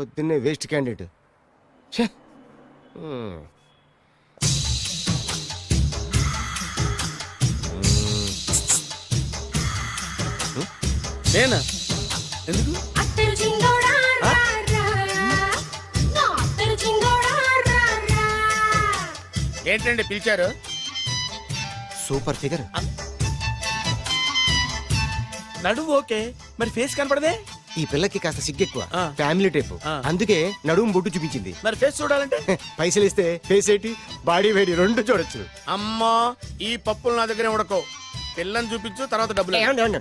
పొద్దున్నే waste candidate ఛే! హ్మ్. నేనా? ఎందుకు. ఏంటండి పిలిచారు? సూపర్ ఫిగర్ నడుము ఓకే మరి ఫేస్ కనపడదే? ఈ పిల్లకి కాస్త సిగ్గెక్కువ. ఆ. ఫ్యామిలీ టైప్ ఆ. అందుకే నడుము బొట్టు చూపించింది. మరి ఫేస్ చూడాలంటే? పైసలు ఇస్తే ఫేస్ ఏంటి? బాడీ వేడి రెండు చూడొచ్చు. అమ్మా ఈ పప్పులు నా దగ్గర ఉడకో పిల్లని చూపించు తర్వాత డబ్బులు ఏమండి, ఏమండి?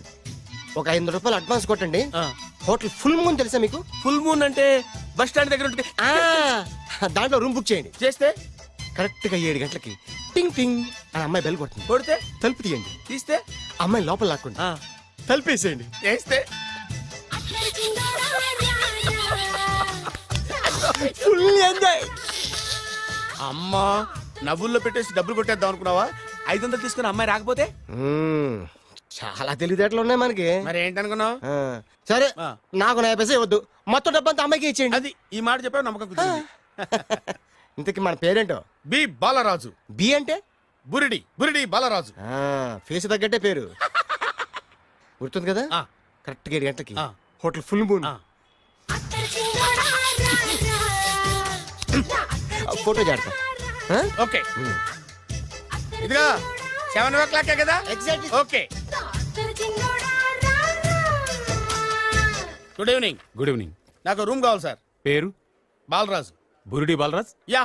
ఒక ఐదు వందల రూపాయలు అడ్వాన్స్ కొట్టండి. ఆ. హోటల్ ఫుల్ మూన్ తెలుసా మీకు? ఫుల్ మూన్ అంటే బస్ స్టాండ్ దగ్గర ఉంటుంది ఆ, దాంట్లో రూమ్ బుక్ చేయండి. చేస్తే? కరెక్ట్గా ఏడు గంటలకి టింగ్ టింగ్ అని అమ్మాయి బెల్ కొడుతుంది. కొడితే? తలుపు తీయండి. తీస్తే? అమ్మాయి లోపల లాక్కుండి. ఆ, తలుపేసేయండి చేస్తే ఫుల్ ఎంజాయ్. అమ్మా నవ్వుల్లో పెట్టేసి డబ్బులు కొట్టేద్దాం అనుకున్నావా? ఐదు వందలు తీసుకుని అమ్మాయి రాకపోతే? చాలా తెలివితేటలు ఉన్నాయి మనకి. మరి ఏంటనుకున్నావు? సరే. నాకు నా పైసే వద్దు మొత్తం డబ్బంతా అమ్మాయికి ఇచ్చేయండి. అది ఈ మాట చెప్పావు నమ్మకం కుదిరింది. ఇంతకి మన పేరేంటో? బి బాలరాజు. బి అంటే? బురిడి బురిడి బాలరాజు. ఆ, ఫేస్ తగ్గట్టే పేరు. గుర్తుంది కదా? ఆ. కరెక్ట్గా ఏడు గంటలకి. ఆ. Hotel full moon. ఫోటో జాడతా? ఓకే. ఇదిగా సెవెన్ ఓ క్లాక్ కదా? Exactly. Okay. Good evening. Good evening. నాకు రూమ్ కావాలి సార్. పేరు? Balaraju. Buridi Balaraj? Yeah.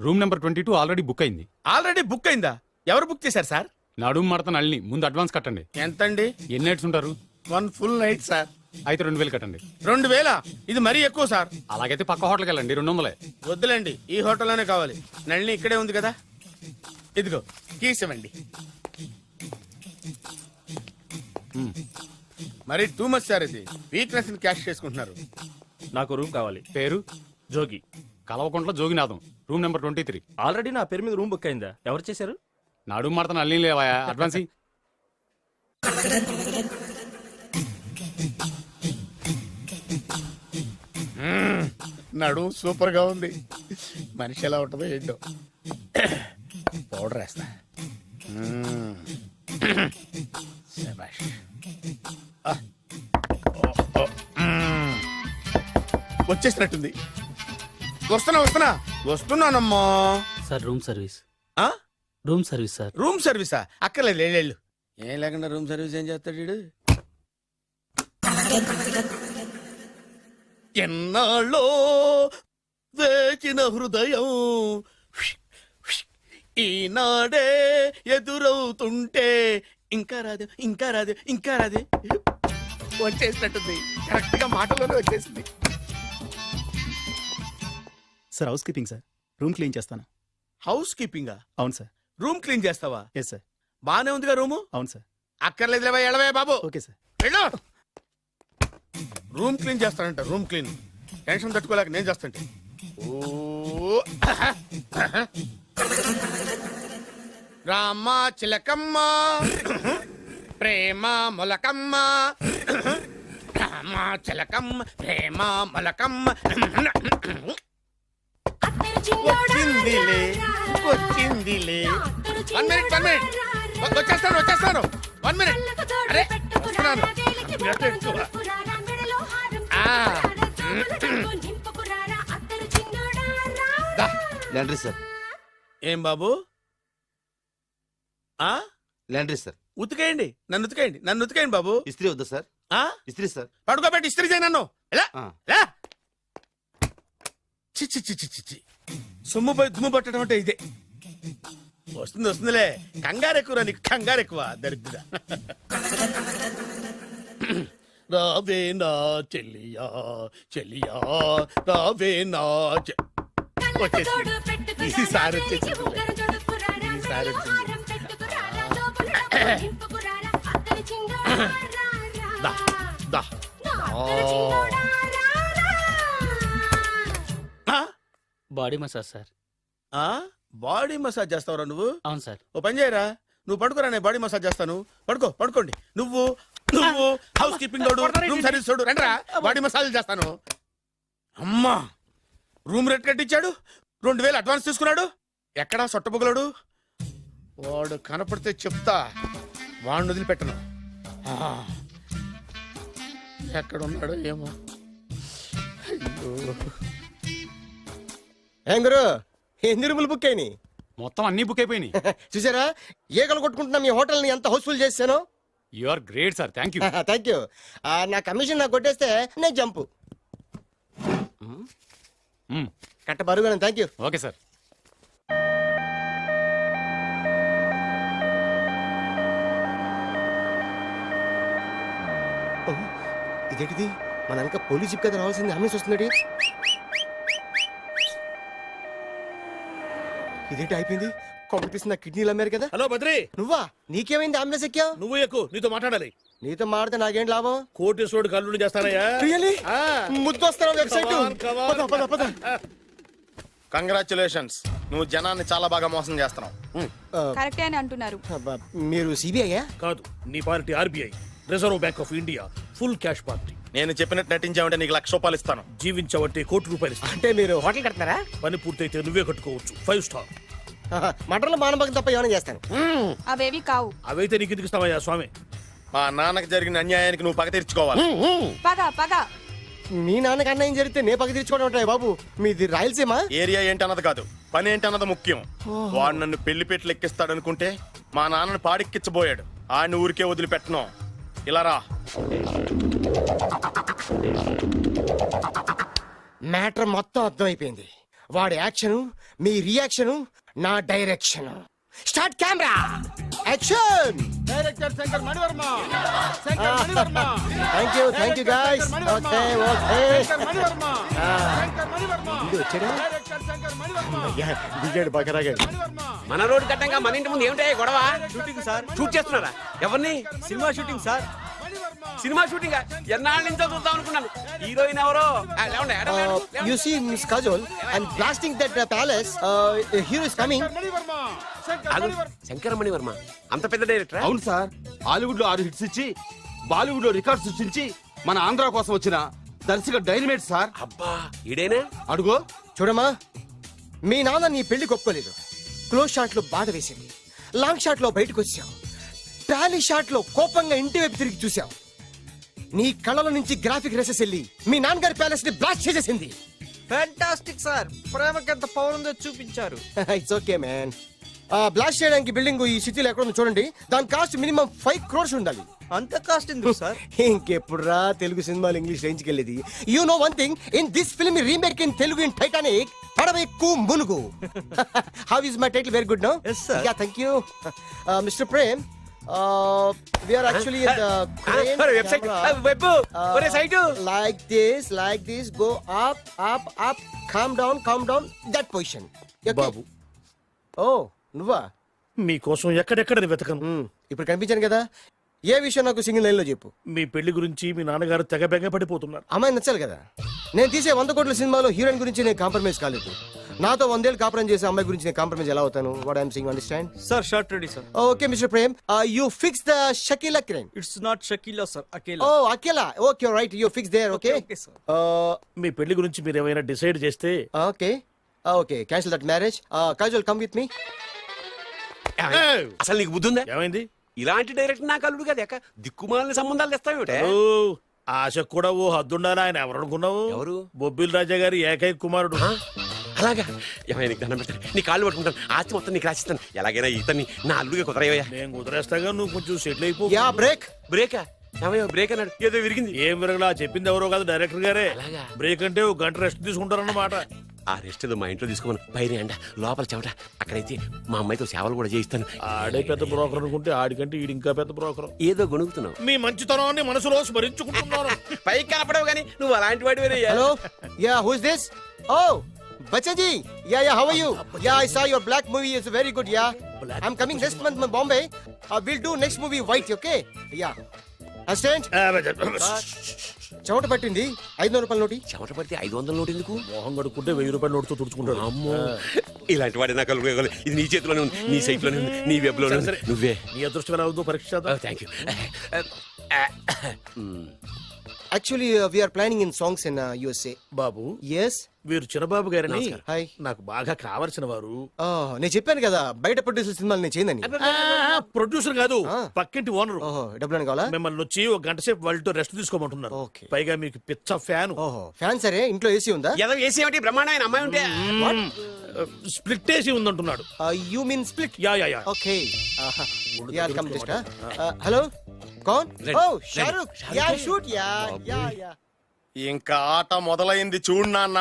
Room number twenty two already book అయింది. ఆల్రెడీ బుక్ అయిందా? ఎవరు బుక్ చేశారు సార్? నడుము మడత నల్ని ముందు అడ్వాన్స్ కట్టండి. ఎంతండి? ఎన్ని నైట్స్ ఉంటారు? One full night sir. అయితే రెండు వేలు కట్టండి. రెండు వేల? ఇది మరీ ఎక్కువ సార్. అలాగైతే పక్క హోటల్కి వెళ్ళండి రెండు వందలే. వద్దులేండి ఈ హోటల్లోనే కావాలి. నళిని ఇక్కడే ఉంది కదా? ఇదిగో కీస్ ఇవ్వండి. మరి టూ మచ్ సార్ ఇది. వీక్నెస్ క్యాష్ చేసుకుంటున్నారు. నాకు రూమ్ కావాలి. పేరు? Jogi. Kalavakuntla Joginatham room number twenty three. Already నా పేరు మీద రూమ్ బుక్ అయిందా? ఎవరు చేశారు? నడుము మడత నల్ని లేవాయా? అడ్వాన్స్. నడు సూపర్గా ఉంది. మనిషి ఎలా ఉంటుందో ఏంటో. పౌడర్ వేస్తా. వచ్చేసినట్టుంది. వస్తున్నా వస్తున్నా. వస్తున్నానమ్మా. Sir room service. ఆ? Room service sir. రూమ్ సర్వీసా? అక్కర్లేదు లేళ్ళు ఏం లేకుండా రూమ్ సర్వీస్ ఏం చేస్తాడు వీడు? ఎన్నాళ్ళో వేచిన హృదయం. ఈనాడే ఎదురవుతుంటే ఇంకా రాదు ఇంకా రాదు ఇంకా రాదు. వచ్చేసినట్టుంది. కరెక్ట్గా మాటలోనే వచ్చేసింది. Sir housekeeping sir. Room clean చేస్తాను. హౌస్ కీపింగ్ అవును సార్. రూమ్ క్లీన్ చేస్తావా? ఎస్ సార్ బానే ఉందిగా రూము? అవును సార్. అక్కర్లేదు ఎడవే బాబు. Okay sir. వెళ్ళు. రూమ్ క్లీన్ చేస్తానంట రూమ్ క్లీన్. టెన్షన్ తట్టుకోలేక నేను చేస్తాంటే. ఓ రామ చిలకమ్మ ప్రేమ మొలకమ్మ రామ చిలకమ్మ ప్రేమ మొలకమ్మ. వచ్చిందిలే వన్ మినిట్ వన్ మినిట్. వచ్చేస్తాను వచ్చేస్తాను. One minute. అరే వస్తున్నాను. Laundry sir. ఏం బాబు? ఆ? Laundry sir. ఉతికేయండి నన్ను ఉతికేయండి నన్ను ఉతికేయండి బాబు. ఇస్త్రీ వద్దా సార్? ఆ? ఇస్త్రీ సార్. పడుకోబెట్టి ఇస్త్రీ చేయి నన్ను. ఎలా? ఆ. ఎలా? చిచ్చి చిచ్చి చిచ్చి సొమ్ము పోయి దుమ్ము పట్టడం అంటే ఇదే. వస్తుంది వస్తుందిలే. కంగారు ఎక్కువ నీకు కంగారు ఎక్కువ దరిద్ర రావే నా చెల్లియా చెల్లియా రావే నా చె- వచ్చేసింది. ఈసారి వచ్చేసింది. ఈసారి వచ్చింది దా దా. ఆ? Body massage sir. ఆ? బాడీ మసాజ్ చేస్తావురా నువ్వు? అవును సార్. ఓ పని చేయరా? నువ్వు పడుకోరా నేను బాడీ మసాజ్ చేస్తాను. పడుకో పడుకోండి. నువ్వు నువ్వు హౌస్ కీపింగ్ తోడు రూమ్ సర్వీస్ తోడు రండిరా బాడీ మసాజ్ చేస్తాను. అమ్మా రూమ్ రేట్ కట్టించాడు. రెండు వేలు అడ్వాన్స్ తీసుకున్నాడు. ఎక్కడా సొట్టబుగలాడు వాడు కనపడితే చెప్తా. వాడిని వదిలిపెట్టను. ఎక్కడ ఉన్నాడో ఏమో. అయ్యో. ఏం గురు? ఎన్ని రూములు బుక్ అయినాయి? మొత్తం అన్ని బుక్ అయిపోయినాయి. చూసారా? ఈగలు కొట్టుకుంటున్నా మీ హోటల్ని ఎంత హౌస్ఫుల్ చేశాను you are great sir thank you thank you నా కమిషన్ నాకు కొట్టేస్తే నేను జంపు. కట్ట బరుగాను థ్యాంక్ యూ ఓకే సార్ ఇదేంటిది? మన వెనక పోలీస్ జిప్ కదా రావాల్సింది అంబులెన్స్ వస్తుంది ఇదేంటి అయిపోయింది? కాంపిటీషన్ నా కిడ్నీలు అమ్మారు కదా. హలో బద్రి. నువ్వా? నీకేమైంది అంబులెన్స్ ఎక్కావు? నువ్వు ఎక్కువ నీతో మాట్లాడాలి. నీతో మాడితే నాకేం లాభం? కోటేశ్వరుడు కల్లుడు చేస్తానయ్యా. రియలీ. ముద్దొస్తారా వెబ్సైట్. పద పద పద. కంగ్రాచులేషన్స్ నువ్వు జనాన్ని చాలా బాగా మోసం చేస్తున్నావు. కరెక్టే అని అంటున్నారు. మీరు సిబిఐయా కాదు నీ party RBI reserve bank of India full cash party నేను చెప్పినట్టు నటించావంటే నీకు లక్ష రూపాయలు ఇస్తాను. జీవించవంటే కోటి రూపాయలు ఇస్తాను. అంటే మీరు హోటల్ కడతారా పని పూర్తయితే నువ్వే కట్టుకోవచ్చు. ఫైవ్ స్టార్ మటన్లో మానభంగం తప్ప ఏమైనా చేస్తాను. అవేవి కావు. అవైతే నీకు ఎందుకు ఇస్తావయ్యా స్వామి? మా నాన్నకి జరిగిన అన్యాయానికి నువ్వు పగ తీర్చుకోవాలి. పగ పగ. మీ నాన్నకి అన్యాయం జరిగితే నే పక్క తీర్చుకోవడం ఉంటాయి బాబు? మీది రాయలసీమ? ఏరియా ఏంటి అన్నది కాదు. పని ఏంటి అన్నది ముఖ్యం వాడు నన్ను పెళ్ళి పెట్లు ఎక్కిస్తాడనుకుంటే మా నాన్నని పాడిక్కిచ్చబోయాడు ఆడిని ఊరికే వదిలిపెట్టను. ఇలా రా. మ్యాటర్ మొత్తం అర్థమైపోయింది. వాడి యాక్షన్ మీ రియాక్షన్ నా direction. Start camera! Action! Director Shankar Manivarma! Shankar Manivarma! Thank you thank you guys okay okay Shankar Manivarma! ఇది వచ్చాడు. దిగాడు బకరాగాడు. మన రోడ్డు కట్టంగా మన ఇంటి ముందు ఏమిటాయి గొడవ? షూటింగ్ సార్ షూట్ చేస్తున్నారా? ఎవరిని? Cinema shooting sir cinema shooting ఎన్నాళ్ళ నుంచో చూద్దాం అనుకున్నాను. హీరోయిన్ ఎవరో. You see miss Kajol and blasting that palace hero is coming Shankaramani Varma అంత పెద్ద డైరెక్టర్? అవును సార్. హాలీవుడ్లో ఆరు హిట్స్ ఇచ్చి బాలీవుడ్లో రికార్డ్ సృష్టించి మన ఆంధ్ర కోసం వచ్చిన దర్శక డైనమేట్ సార్. అబ్బా ఈడేనా? అడుగో. చూడమ్మా మీ నాన్న నీ పెళ్ళి ఒప్పుకోలేదు. క్లోజ్ షాట్లో బాధ వేసింది. లాంగ్ షాట్లో బయటకు వచ్చావు. టాలీ షాట్లో కోపంగా ఇంటి వైపు తిరిగి చూసావు నీ కళ్ళలో నుంచి గ్రాఫిక్ రెసెస్ వెళ్ళి మీ నాన్నగారి ప్యాలెస్ని బ్లాస్ట్ చేసేసింది. ఫ్యాంటాస్టిక్ సార్ ప్రేమకి ఎంత పవర్ ఉందో చూపించారు ఇట్స్ ఓకే మ్యాన్ బ్లాస్ట్ చేయడానికి బిల్డింగ్ ఈ సిటీలో ఎక్కడ ఉందో చూడండి. దాని కాస్ట్ మినిమం ఫైవ్ క్రోర్స్ ఉండాలి. అంత కాస్ట్ ఎందుకు సార్ ఇంకెప్పుడురా తెలుగు సినిమాలు ఇంగ్లీష్ రేంజ్కి వెళ్ళేది? You know one thing in this film remake in Telugu in Titanic పడవెక్కు మునుగు. How is my title very good no Yes, sir. Yeah thank you mister Prem we are actually website web ఒరే site like this like this go up up up come down come down that position బాబు. ఓ నువ్వా? మీకోసం ఎక్కడెక్కడ వెతకను? Hmm, ఇప్పుడు కనిపించాను కదా. ఏ విషయం నాకు single లైన్లో చెప్పు. మీ పెళ్ళి గురించి మీ నాన్నగారు తెగ బెగ పడిపోతున్నారు అమ్మాయి నచ్చాలి కదా. నేను తీసే వంద కోట్ల సినిమాలో హీరోయిన్ గురించి నేను కాంప్రమైజ్ కాలేదు. నాతో వందేళ్ళు కాపురం చేసే అమ్మాయి గురించి నేను కాంప్రమైజ్ ఎలా అవుతాను? What I'm saying understand sir shirt ready sir okay mister Prem you fix the Shakila crime it's not Shakila sir ఓ అకేలా అకేలా okay right you fix there okay. మీ పెళ్ళి గురించి మీరు ఏమైనా డిసైడ్ చేస్తే okay okay cancel that marriage casual come with me అసలు నీకు బుద్ధి ఉందా ఏమైంది? ఇలాంటి డైరెక్టర్ నాకు అల్లుడు కదా ఎక్క దిక్కుమాలిన సంబంధాలు తెస్తావేమిటే ఓ, ఆశ కూడా ఓ హద్దుండాలి ఆయన ఎవరు అనుకున్నావు? ఎవరు? బొబ్బిల్ రాజా గారి ఏకైక కుమారుడు? అలాగా? ఏమైనా నీకు దండం పెడతాను. నీ కాళ్ళు పట్టుకుంటాను. ఆస్తి మొత్తం నీకు రాసిస్తాను. ఎలాగైనా ఇతన్ని నా అల్లుడిగా కుదరయ్యా. నేను కుదిరేస్తాగా నువ్వు కొంచెం సెటిల్ అయిపో. Yeah break. బ్రేకా? ఏమయ్యో బ్రేక్ అన్నాడు. ఏదో విరిగింది. ఏం విరగలా? చెప్పింది ఎవరో కాదు డైరెక్టర్ గారే. అలాగా? బ్రేక్ అంటే ఒక గంట రెస్ట్ తీసుకుంటారన్నమాట. ఆ రెస్ట్ ఏదో మా ఇంట్లో తీసుకోమను. పైన అండ లోపల చెమట. అక్కడైతే మా అమ్మాయితో సేవలు కూడా చేయిస్తాను. ఆడే పెద్ద బ్రోకర్ అనుకుంటే ఆడికంటే ఈడు ఇంకా పెద్ద బ్రోకర్ ఏదో గొణుగుతున్నావు. మీ మంచితనాన్ని మనసులో స్మరించుకుంటున్నాను పైకి కనపడవు కానీ నువ్వు అలాంటి వాడి hello yeah who is this oh Bachchaji yeah yeah how are you yeah I saw your black movie is very good yeah. Black I am coming next month my Bombay will do next movie white okay yeah assistant చెమట పట్టింది. ఐదు వందల రూపాయల నోటి. చెమట పడితే ఐదు వందల నోటు ఎందుకు? మొహం కడుక్కుంటే వెయ్యి రూపాయల నోటుతో తుడుచుకుంటాడు. అమ్మో. ఇలాంటి వాడి నాకు కలుగు- ఇది నీ చేతిలోనే ఉంది నీ సైట్లోనే ఉంది నీ వెబ్లోనే ఉంది. నువ్వే. నీ అదృష్టం ఎలా ఉందో పరీక్ష. Thank you actually we're planning in songs in USA Babu yes వీరు చిన్నబాబు గారని హాయ్ నాకు బాగా కావలసిన వారు. నేను చెప్పాను కదా బయట ప్రొడ్యూసర్ సినిమాలు నేను చేయదని ప్రొడ్యూసర్ కాదు ఆ. పక్కింటి ఓనర్ ఓహో డబ్బులు కావాలా? మిమ్మల్ని వచ్చి ఒక గంట సేపు వాళ్ళతో రెస్ట్ తీసుకోమంటున్నారు. ఓకే. పైగా మీకు పిచ్చ ఫ్యాన్. ఓహో ఫ్యాన్ సరే ఇంట్లో ఏసీ ఉందా? ఏదో వేసి ఏమిటి? బ్రహ్మాండమైన అమ్మాయి ఉంటే. స్ప్లిట్ వేసి ఉందంటున్నాడు. You mean split yeah yeah yeah okay yeah come just hello Kaun? Oh. Shahrukh yeah shoot yeah yeah yeah. ఇంకా ఆట మొదలైంది చూడు నాన్న.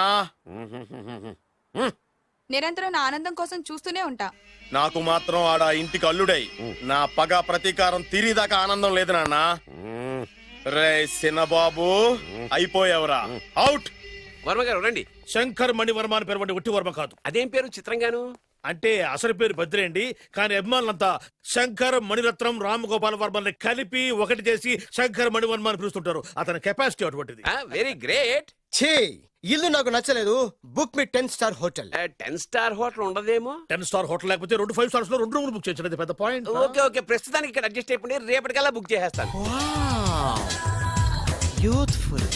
నిరంతరం నా ఆనందం కోసం చూస్తూనే ఉంటా. నాకు మాత్రం ఆడ ఇంటికి అల్లుడై. నా పగ ప్రతీకారం తీరిదాకా ఆనందం లేదు నాన్న. రే సిన్నబాబు అయిపోయావురా. అవుట్. వర్మ గారు రండి. శంకర్ మణివర్మ అని పేరు ఒట్టి వర్మ కాదు. అదేం పేరు? చిత్రంగాను? అంటే అసలు పేరు బద్రేండి కానీ అభిమానులంతా శంకర్ మణిరత్నం రామగోపాల్ వర్మని కలిపి ఒకటి చేసి శంకర్ మణివర్మ అని పిలుస్తుంటారు. అతని కెపాసిటీ అటువంటిది. వెరీ గ్రేట్ ఛీ ఇల్లు నాకు నచ్చలేదు. Book me ten star hotel ten star hotel ఉండదేమో? టెన్ స్టార్ హోటల్ లేకపోతే రెండు ఫైవ్ స్టార్స్లో రెండు రూములు బుక్ చేయించడం పెద్ద పాయింట్ ఓకే ఓకే. ప్రస్తుతానికి ఇక్కడ అడ్జస్ట్ అయిపోయి రేపటికల్లా బుక్ చేసేస్తాను. యూత్ఫుల్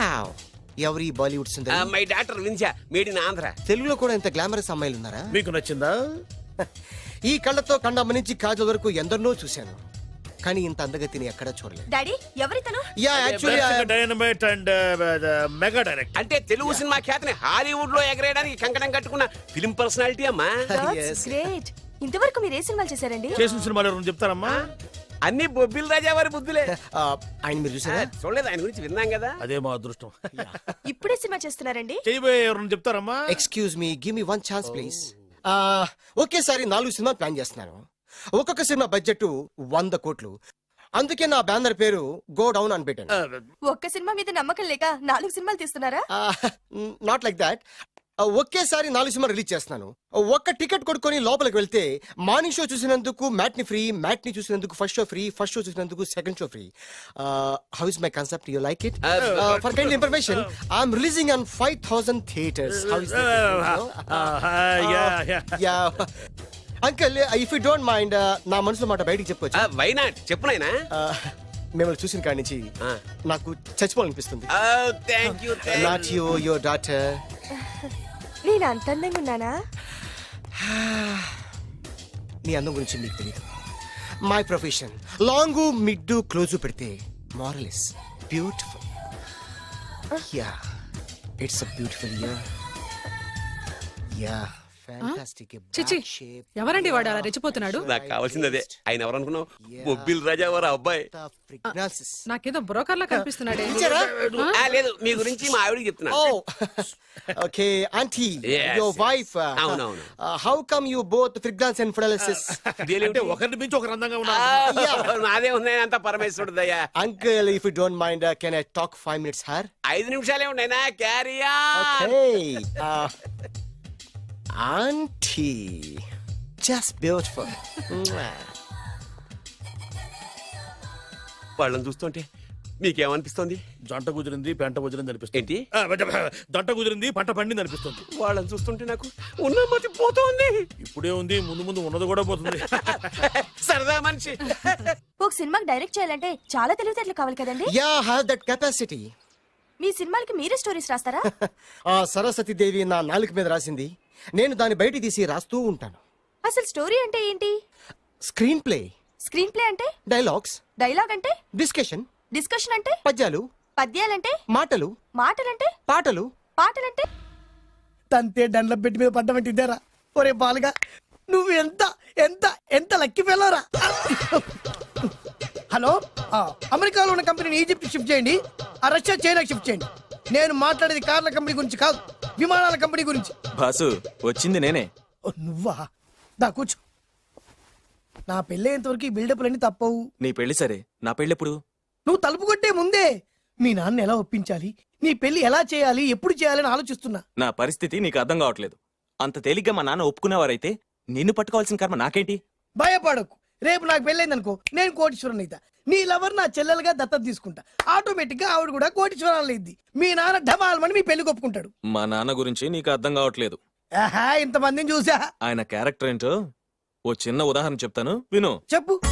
వావ్ ఎవరి బాలీవుడ్ సుందరి? మై డాక్టర్ విన్సా మేడ్ ఇన్ ఆంధ్ర తెలుగులో కూడా ఇంత గ్లామరస్ అమ్మాయిలు ఉన్నారా? మీకు నచ్చిందా? ఈ కళ్ళతో కండమ్మ నుంచి కాజల్ వరకు ఎందరినో చూశాను. కానీ ఇంత అందగతిని ఎక్కడా చూడలేదు. Daddy ఎవరితను yeah actually dynamite and mega direct అంటే తెలుగు సినిమా ఖ్యాతిని హాలీవుడ్లో ఎగరేయడానికి కంకణం కట్టుకున్న ఫిలిం పర్సనాలిటీ అమ్మా. గ్రేట్ ఇంతవరకు మీరు ఏ సినిమాలు చేశారండి? చేసిన సినిమాలు ఎవరు చెప్తారమ్మా? అన్ని బొబ్బిల్ రాజా వారి బుద్ధులే. ఆయన మీరు చూసారా? చూడలేదు ఆయన గురించి విన్నాం కదా. అదే మా అదృష్టం. ఇప్పుడే సినిమా చేస్తున్నారండి? చేయబోయే ఎవరు చెప్తారమ్మా? Excuse me give me one chance please ఒకేసారి నాలుగు సినిమా ప్లాన్ చేస్తున్నాను. ఒక్కొక్క సినిమా బడ్జెట్ వంద కోట్లు. అందుకే నా బ్యానర్ పేరు గో డౌన్ అని పెట్టాను. ఒక్క సినిమా మీద నమ్మకం లేక నాలుగు సినిమాలు తీస్తున్నారా? నాట్ లైక్ దాట్ ఒకేసారి నాలుగు సినిమా రిలీజ్ చేస్తున్నాను. ఒక్క టికెట్ కొనుక్కొని లోపలికి వెళ్తే మార్నింగ్ షో చూసినందుకు మ్యాట్ని ఫ్రీ మ్యాట్ని చూసినందుకు first show free first show చూసినందుకు second show free. How is my concept you like it for kind information I'm releasing on five thousand theatres how is yeah uncle if you don't mind నా మనసులో మాట బయటికి చెప్పొచ్చు. Why not చెప్పు నాయనా Uh, మిమ్మల్ని చూసిన కాడి నుంచి Ah. నాకు చచ్చిపోవాలనిపిస్తుంది. నాట్ యూ యువర్ డాటర్ నేను అంత అందంగా ఉన్నానా? నీ అందం గురించి మీకు తెలియదు my profession long mid close పెడితే moral is beautiful yeah it's a beautiful yeah fantastic చిచి, ఎవరండి వాడు అలా రెచ్చిపోతున్నాడు? నాకు కావాల్సింది అదే. ఆయన ఎవరు అనుకున్నావు బొబ్బిల్ రాజా వారు అబ్బాయి. నాకేదో బ్రోకర్ లా కనిపిస్తున్నాడే. ఆ, లేదు మీ గురించి మా ఆవిడకి చెప్తున్నా Oh, okay, Auntie, Yes, your yes. wife. Uh, అవును, అవును. uh, how come you both freelance and paralysis? అంటే ఒకరిని మించి ఒకరు అందంగా ఆ, ఉన్నారు. నాదే ఉన్నాయి అంత పరమేశ్వరుడు దయ్యా Uncle, if you don't mind, uh, can I talk five minutes, sir? ఐదు నిమిషాలే ఉన్నాయినా క్యారియా Okay. Uh, auntie, just beautiful. వాళ్ళని చూస్తుంటే మీకేమనిపిస్తుంది? జంట కుదిరింది పెంట కుదిరింది అనిపిస్తుంది. ఏంటి? ఆ, జంట కుదిరింది పంట పండింది అనిపిస్తుంది. వాళ్ళని చూస్తుంటే నాకు ఉన్న మతి పోతోంది. ఇప్పుడే ఉంది ముందు ముందు ఉన్నది కూడా పోతుంది. సరదా మనిషి. ఒక సినిమాకి డైరెక్ట్ చేయాలంటే చాలా తెలివితేటలు కావాలి కదండి? I have that capacity. మీ సినిమాలకి మీరే స్టోరీస్ రాస్తారా? ఆ సరస్వతి దేవి నా నాలుక మీద రాసింది. నేను దాన్ని బయట తీసి రాస్తూ ఉంటాను. అసలు స్టోరీ అంటే ఏంటి? Screen play. స్క్రీన్ ప్లే అంటే? డైలాగ్స్. డైలాగ్ అంటే? డిస్కషన్. డిస్కషన్ అంటే? పద్యాలు. పద్యాలంటే మాటలు. మాటలంటే? పాటలు. పాటలంటే? తంతే దండ్ల పెట్టి మీద పడ్డమంటే ఇదేరా. ఒరే బాలుగా నువ్వు ఎంత ఎంత ఎంత లక్కి పిల్లరా హలో? ఆ, అమెరికాలో ఉన్న కంపెనీని ఈజిప్ట్ షిఫ్ట్ చేయండి. ఆ రష్యా చైనాకి షిఫ్ట్ చేయండి. నేను మాట్లాడేది కార్ల కంపెనీ గురించి కాదు. విమానాల కంపెనీ గురించి. బాసు వచ్చింది నేనే. ఓ, నువ్వా? దా కూర్చో. నా పెళ్ళయ్యేంత వరకు ఈ బిల్డప్లన్నీ తప్పవు. నీ పెళ్ళి సరే. నా పెళ్ళెప్పుడు? నువ్వు తలుపు కొట్టే ముందే మీ నాన్న ఎలా ఒప్పించాలి? నీ పెళ్ళి ఎలా చేయాలి? ఎప్పుడు చేయాలని ఆలోచిస్తున్నా. నా పరిస్థితి నీకు అర్థం కావట్లేదు. అంత తేలిగ్గా మా నాన్న ఒప్పుకునేవారైతే నిన్ను పట్టుకోవాల్సిన కర్మ నాకేంటి? భయపడకు. రేపు నాకు పెళ్ళైంది అనుకో నేను కోటీశ్వరం అయితా. నీ లవర్ నా చెల్లెలుగా దత్తత తీసుకుంటా. ఆటోమేటిక్గా ఆవిడ కూడా కోటీశ్వరాలు అయింది మీ నాన్న ఢమాల్మని మీ పెళ్ళి ఒప్పుకుంటాడు. మా నాన్న గురించి నీకు అర్థం కావట్లేదు. ఆహా ఇంతమందిని చూసా. ఆయన క్యారెక్టర్ ఏంటో ఓ చిన్న ఉదాహరణ చెప్తాను. విను. చెప్పు.